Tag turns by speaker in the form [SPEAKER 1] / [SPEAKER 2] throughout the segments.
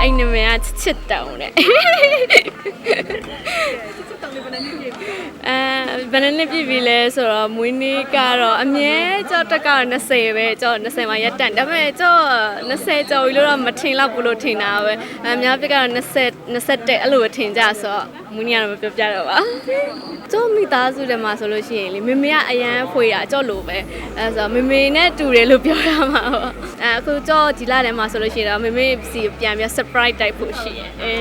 [SPEAKER 1] အဲ့နာမည်ကချစ်ချစ်တောင်တဲ့အဲဘယ်နှစ်နှစ်ပြည့်ပြီလဲဆိုတော့မွေးနေ့ကတော့အမြဲကြော့ တက်ကတော့20ပဲကြော့20မှာရက်တန်ဒါပေမဲ့ကြော့20ကျော်ပြီလို့တော့မထင်တော့ဘူးလို့ထင်တာပဲအများပြကတော့20 21အဲ့လိုပဲထင်ကြဆိုတော့မွေးနေ့ကတော့မပြောပြတော့ပါကြော့မိသားစုထဲမှာဆိုလို့ရှိရင်လေမေမေကအရန်ဖွေတာကြော့လို့ပဲအဲဆိုတော့မေမေနဲ့တူတယ်လို့ပြောရမှာပေါ့အဲအခုကြော့ဒီလထဲမှာဆိုလို့ရှိရင်တော့မေမေစီပြန်ပြီး surprise တိုက်ဖို့ရှိရဲ့အဲ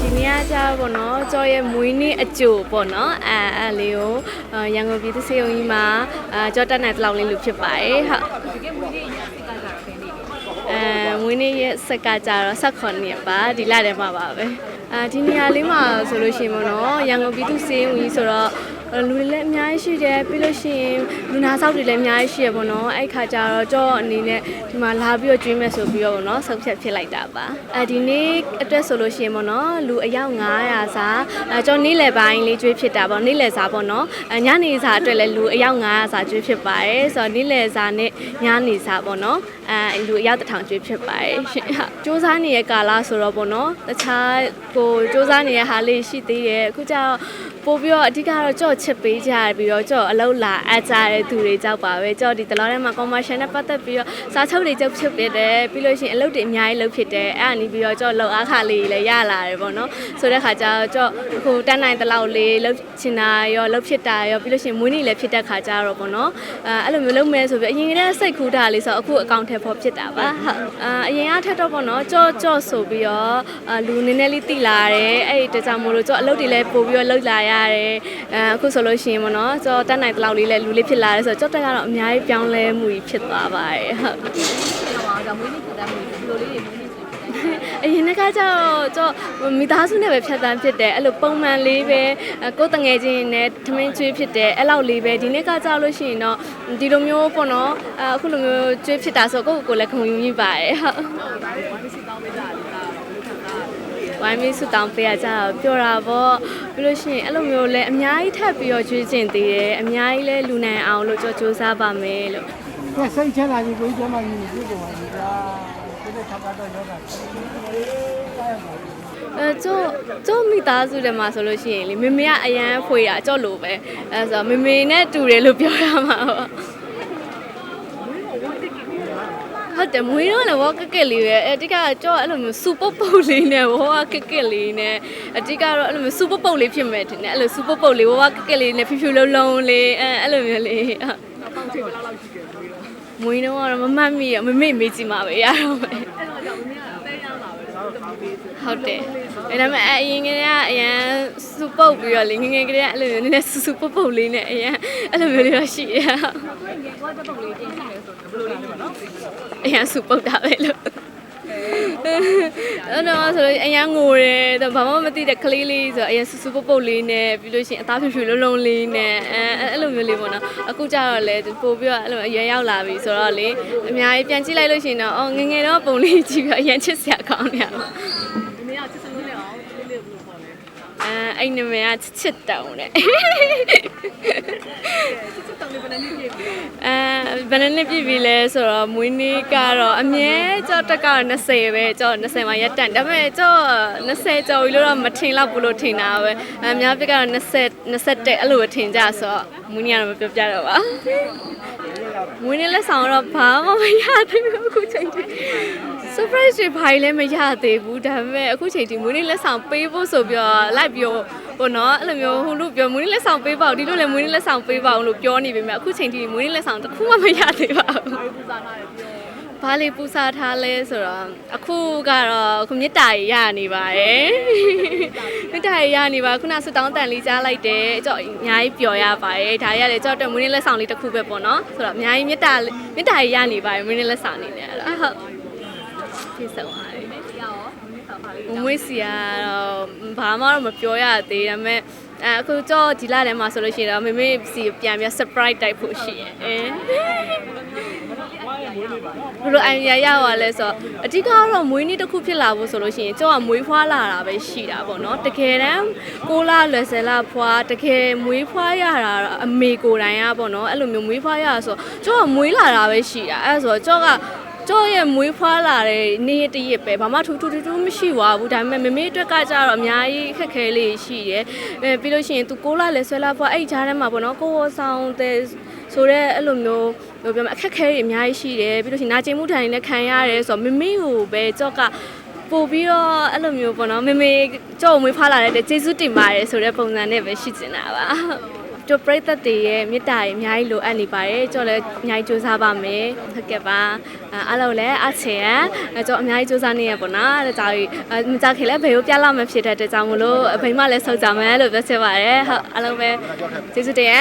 [SPEAKER 1] ဒီနေ့ကကြာပေါ့နော်ကျော်ရဲ့မွေးနေ့အကြိုပေါ့နော်အဲအဲလေးကိုအာရန်ကုန်ပြည်သူ့စေယုံကြီးမှာအာကျော်တက်နိုင်တလောက်လေးလူဖြစ်ပါတယ်ဟုတ်ဒီကမွေးနေ့ရစကကြတော့ဘယ်နေ့အဲမွေးနေ့ရစကကြတော့16ရက်ပါဒီလထဲမှာပါပဲအာဒီနေရာလေးမှာဆိုလို့ရှိရင်ပေါ့နော်ရန်ကုန်ပြည်သူ့စေယုံကြီးဆိုတော့ လူတွေလည်းအများကြီးရှိတယ်ပြီးလို့ရှိရင်လူနာဆောက်တွေလည်းအများကြီးရှိရပေါ့နော်အဲ့ခါကျတော့ကြော့အနေနဲ့ဒီမှာလာပြီးတော့ကျွေးမယ်ဆိုပြီးတော့ပေါ့နော်ဆုံးဖြတ်ဖြစ်လိုက်တာပါအဲဒီနေ့အတွက်ဆိုလို့ရှိရင်ပေါ့နော်လူအယောက်900စာအဲကြော့နေ့လယ်ပိုင်းလေးကျွေးဖြစ်တာပေါ့နေ့လယ်စာပေါ့နော်အဲညနေစာအတွက်လည်းလူအယောက်900စာကျွေးဖြစ်ပါတယ်ဆိုတော့နေ့လယ်စာနဲ့ညနေစာပေါ့နော်အဲလူအယောက်တစ်ထောင်ကျွေးဖြစ်ပါတယ်ရှင်ဟုတ်စူးစမ်းနေတဲ့ကာလဆိုတော့ပေါ့နော်တခြားကိုစူးစမ်းနေတဲ့ဟာလေးရှိသေးတယ်အခုကျတော့ပို့ပြီးတော့အဓိကတော့ကြော့ချစ်ပေးကြရပြီးတော့ကြော့အလောက်လာအပ်ကြတဲ့သူတွေကြောက်ပါပဲကြော့ဒီတလောထဲမှာ commercial နဲ့ပတ်သက်ပြီးတော့စားချုပ်တွေကြောက်ဖြစ်ဖြစ်တယ်ပြီးလို့ရှိရင်အလုပ်တွေအများကြီးလုပ်ဖြစ်တယ်အဲ့ဒါနေပြီးတော့ကြော့လောက်အားခါလေးလည်းရလာတယ်ပေါ့နော်ဆိုတဲ့ခါကျတော့ကြော့အခုတန်းနိုင်တလောက်လေးလုပ်ချင်တာရောလုပ်ဖြစ်တာရောပြီးလို့ရှိရင်မွေးနေ့လည်းဖြစ်တဲ့ခါကျတော့ပေါ့နော်အဲအဲ့လိုမျိုးလုပ်မယ်ဆိုပြီးအရင်ကတည်းကစိတ်ခူးတာလေးဆိုတော့အခုအကောင့်ထဲပေါ်ဖြစ်တာပါဟုတ်အာအရင်ကထက်တော့ပေါ့နော်ကြော့ကြော့ဆိုပြီးတော့အာလူနည်းနည်းလေးတိလာတယ်အဲ့ဒီတကြောင်မို့လို့ကြော့အလုပ်တွေလည်းပို့ပြီးတော့လုပ်လာရတယ်အဲအခုဆိုလို့ရှိရင်ပေါ့နော်ကြော့တန်းနိုင်တလောက်လေးလည်းလူလေးဖြစ်လာတယ်ဆိုတော့ကြော့တက်ကတော့အများကြီးပြောင်းလဲမှုကြီးဖြစ်သွားပါတယ်ဟုတ်အရင်ကကျတော့ကျတော့မိသားစုနဲ့ပဲဖြတ်တန်းဖြစ်တယ်အဲ့လိုပုံမှန်လေးပဲအဲကိုယ်တငယ်ချင်းနဲ့ထမင်းကျွေးဖြစ်တယ်အဲ့လောက်လေးပဲဒီနေ့ကကျလို့ရှိရင်တော့ဒီလိုမျိုးပေါ့နော်အဲအခုလိုမျိုးကျွေးဖြစ်တာဆိုကိုယ့်ကိုယ်ကိုယ်လည်းခုံယူမိပါတယ်ဟုတ် ဝိုင်းမီဆူတောင်းပေးရကြတော့ပြောတာပေါ့ပြီးလို့ရှိရင်အဲ့လိုမျိုးလဲအများကြီးထပ်ပြီးတော့ကျွေးကျင်သေးတယ်အများကြီးလဲလူနိုင်အောင်လို့ကြောစူးစမ်းပါမယ်လို့
[SPEAKER 2] ကဲစိတ်ချမ်းသာကြီးကိုကြီးကျမကြီးကိုပြည့်ပေါ်ပါပြီကွာဒီလိုထပ်တော့ရောတာ
[SPEAKER 1] အဲကျို့ကျို့မိသားစုထဲမှာဆိုလို့ရှိရင်လေမေမေကအရန်ဖွေတာကြော့လို့ပဲအဲဆိုတော့မေမေနဲ့တူတယ်လို့ပြောရမှာပေါ့ ဟုတ်တယ်မွေးတော့လည်းဝါကက်ကက်လေးပဲအတိကကြော့အဲ့လိုမျိုးစူပုတ်ပုတ်လေးနဲ့ဝါကက်ကက်လေးနဲ့အတိကတော့အဲ့လိုမျိုးစူပုတ်ပုတ်လေးဖြစ်မဲ့တင်တယ်အဲ့လိုစူပုတ်ပုတ်လေးဝါကက်ကက်လေးနဲ့ဖြူဖြူလုံးလုံးလေးအဲအဲ့လိုမျိုးလေးမွေးတော့ကတော့မမှတ်မိရမမေ့မေ့ကြည့်မှာပဲရတော့မယ် ဟုတ်တယ်။အဲဒါပေမဲ့အရင်ကတည်းကအရန်စူပုတ်ပြီးတော့လေငယ်ငယ်ကတည်းကအဲ့လိုမျိုးနည်းနည်းစူစူပုတ်ပုတ်လေးနဲ့အရန်အဲ့လိုမျိုးလေးတော့ရှိတယ်။အရန်စူပုတ်တာပဲလို့ အဲ့တော့ဆိုလို့အရန်ငိုတယ်တော့ဘာမှမသိတဲ့ကလေးလေးဆိုတော့အရန်စူစူပုတ်ပုတ်လေးနဲ့ပြီးလို့ရှိရင်အသားဖြူဖြူလုံးလုံးလေးနဲ့အဲအဲ့လိုမျိုးလေးပေါ့နော်အခုကျတော့လေပို့ပြီးတော့အဲ့လိုအရန်ရောက်လာပြီဆိုတော့လေအများကြီးပြန်ကြည့်လိုက်လို့ရှိရင်တော့အော်ငယ်ငယ်တော့ပုံလေးကြည့်ပြီးအရန်ချစ်စရာကောင်းနေရပါ အဲအဲ့နာမည်ကချစ်ချစ်တောင်တဲ့အဲဘယ်နှစ်နှစ်ပြည့်ပြီလဲဆိုတော့မွေးနေ့ကတော့အမြဲကြော့တက်ကတော့20ပဲကြော့20မှာရက်တန်ဒါပေမဲ့ကြော့20ကျော်ပြီလို့တော့မထင်တော့ဘူးလို့ထင်တာပဲအများပြကတော့20 21အဲ့လိုပဲထင်ကြဆိုတော့မွေးနေ့ကတော့မပြောပြတော့ပါမွေးနေ့လက်ဆောင်တော့ဘာမှမရသေးဘူးအခုချိန်ထိ surprise တွေဘာလည်းမရသေးဘူးဒါပေမဲ့အခုချိန်ထိမွေးနေ့လက်ဆောင်ပေးဖို့ဆိုပြီးတော့လိုက်ပြောဟိုနော်အဲ့လိုမျိုးဟိုလို့ပြောမွေးနေ့လက်ဆောင်ပေးပါဦးဒီလိုလည်းမွေးနေ့လက်ဆောင်ပေးပါအောင်လို့ပြောနေပေမဲ့အခုချိန်ထိမွေးနေ့လက်ဆောင်တစ်ခုမှမရသေးပါဘူးဘာလေးပူစားထားလဲဆိုတော့အခုကတော့အခုမြစ်တာရီရနေပါတယ်မြစ်တာရီရနေပါခုနဆူတောင်းတန်လေးကြားလိုက်တယ်ကြော့အများကြီးပျော်ရပါတယ်ဒါရီရတယ်ကြော့တော့မွေးနေ့လက်ဆောင်လေးတစ်ခုပဲပေါ့နော်ဆိုတော့အများကြီးမြစ်တာမြစ်တာရီရနေပါတယ်မွေးနေ့လက်ဆောင်အနေနဲ့အဲ့ဒါဟုတ် ပြည့်စုံပါတယ်။မမွေးစီကတော့ဘာမှတော့မပြောရသေးဒါပေမဲ့အဲအခုကြောဒီလထဲမှာဆိုလို့ရှိရင်တော့မမေစီပြန်ပြီး surprise တိုက်ဖို့ရှိရဲ့အဲဘယ်လိုအိုင်ဒီယာရပါလဲဆိုတော့အဓိကကတော့မွေးနေ့တစ်ခုဖြစ်လာဖို့ဆိုလို့ရှိရင်ကျောင်းကမွေးဖွားလာတာပဲရှိတာပေါ့နော်တကယ်တမ်းကိုလာလွယ်ဆယ်လာဖွားတကယ်မွေးဖွားရတာတော့အမေကိုယ်တိုင်ရပေါ့နော်အဲ့လိုမျိုးမွေးဖွားရတာဆိုတော့ကျောင်းကမွေးလာတာပဲရှိတာအဲ့ဒါဆိုတော့ကျောင်းက ကျောင်းရဲ့မွေးဖွားလာတဲ့နေ့ရက်တစ်ရက်ပဲဘာမှထူးထူးထူးထူးမရှိပါဘူးဒါပေမဲ့မမေအတွက်ကကြတော့အများကြီးခက်ခဲလေးရှိတယ်အဲပြီးလို့ရှိရင်သူကိုလာလဲဆွဲလာဖွားအဲ့ဒီကြားထဲမှာပေါ့နော်ကိုဝဆောင်တဲ့ဆိုတော့အဲ့လိုမျိုးဘယ်လိုပြောမလဲအခက်ခဲတွေအများကြီးရှိတယ်ပြီးလို့ရှိရင်နာကျင်မှုထန်တွေလည်းခံရတယ်ဆိုတော့မမေကိုပဲကြောက်ကပို့ပြီးတော့အဲ့လိုမျိုးပေါ့နော်မမေကြောက်ကိုမွေးဖွားလာတဲ့ကျေးဇူးတင်ပါတယ်ဆိုတဲ့ပုံစံနဲ့ပဲရှိနေတာပါ တို့ပရိသတ်တွေရဲ့မေတ္တာတွေအများကြီးလိုအပ်နေပါတယ်ကျွန်တော်လည်းအများကြီးစူးစမ်းပါမယ်ဟုတ်ကဲ့ပါအဲအားလုံးလည်းအချေရအဲကျွန်တော်အများကြီးစူးစမ်းနေရပေါ့နော်ဒါကြောင့်အဲမကြခင်လည်းဘေကိုပြလောက်မှဖြစ်တဲ့အတွက်ကြောင့်မလို့ဘိမလည်းဆုတ်ကြမယ်လို့ပြောချင်ပါတယ်ဟုတ်အားလုံးပဲကျေးဇူးတင်ရ